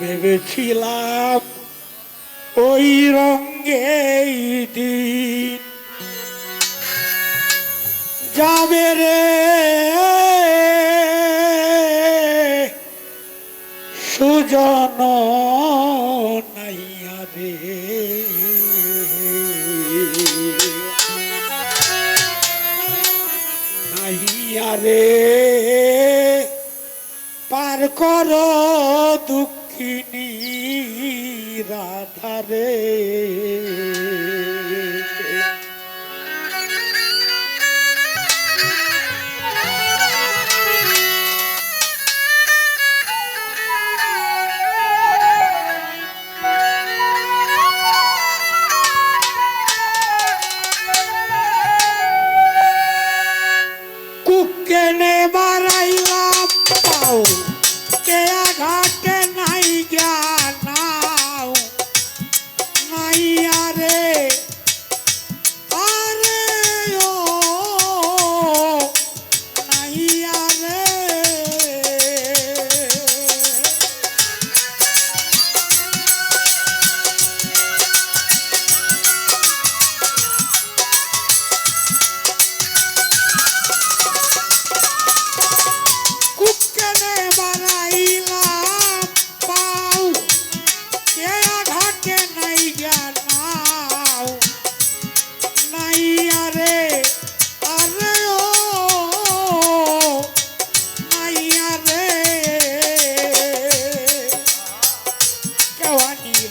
ভেবেছিলাম ওই রঙে দিন যাবে রে। সুজন নাইয়া রে। নাইয়া রে। পার কর দুঃখিনী রাধারে।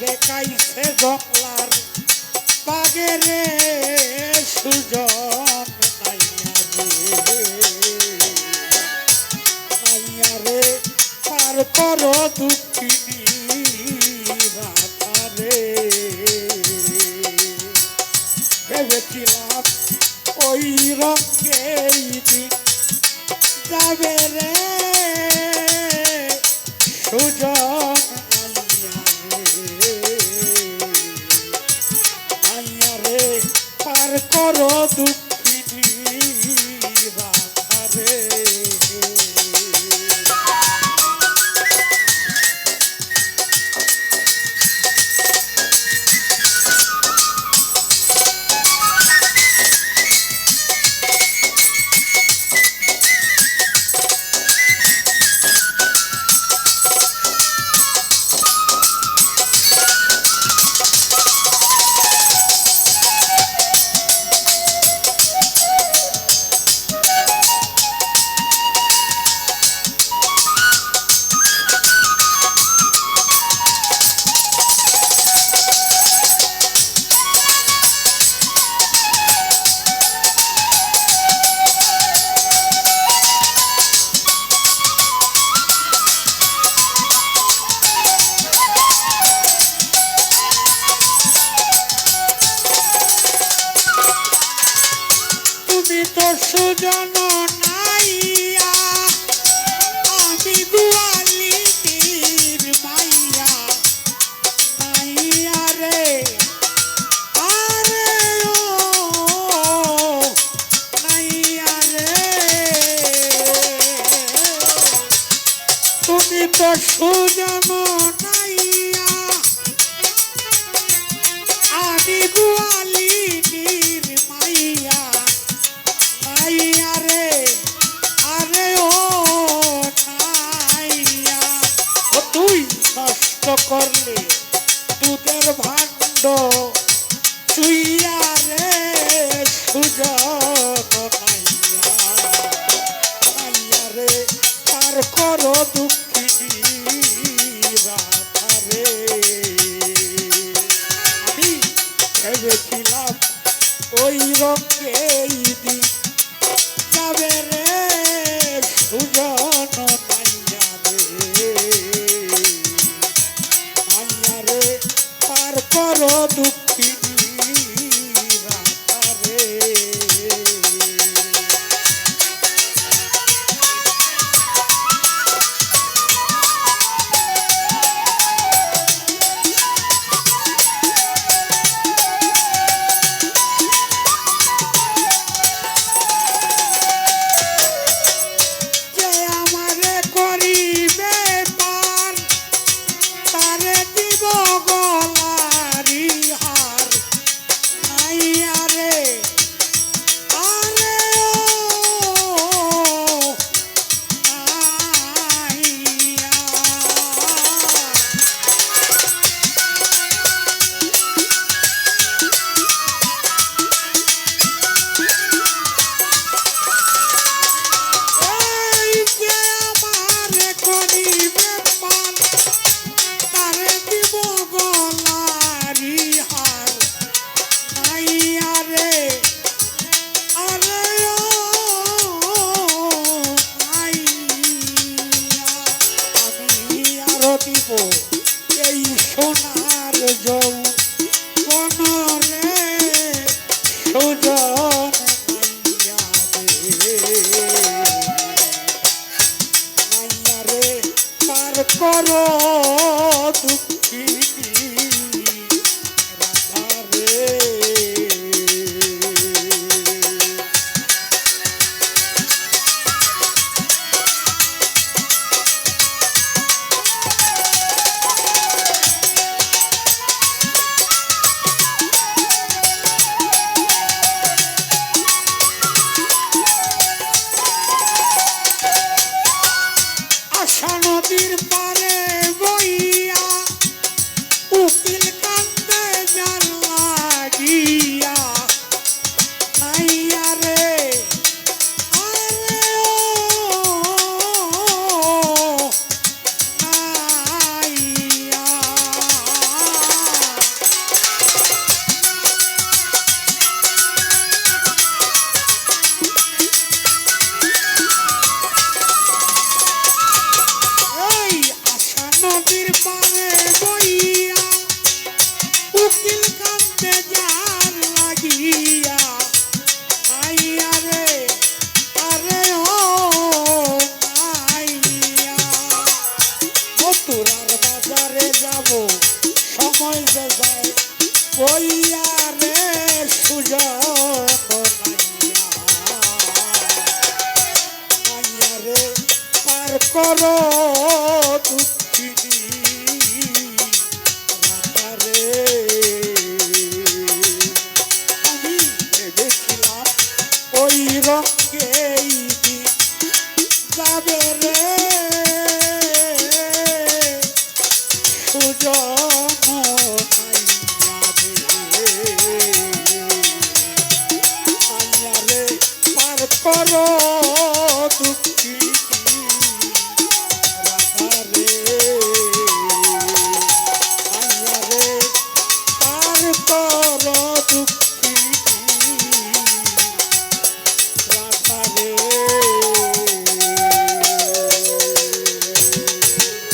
রে কাইছে জংলার বাগে রে সুজন নাইয়া রে। পার কর দুঃখিনী ওই রঙে পার কর তো সুজন নাইয়া আমি দুয়ালি তীর মাইয়া নাইয়া রে, আরে ও নাইয়া রে। তুমি তো সুজন রঙে দিন যাবে রে সুজন করো দুঃখিনী রাধা রে আশা পারে বইয়া, উকিল আইয়া রে, আরে আইয়া মথুরার বাজারে যাব, সময় যে যায়, বইয়া করো দুঃখিনী। সুযোগ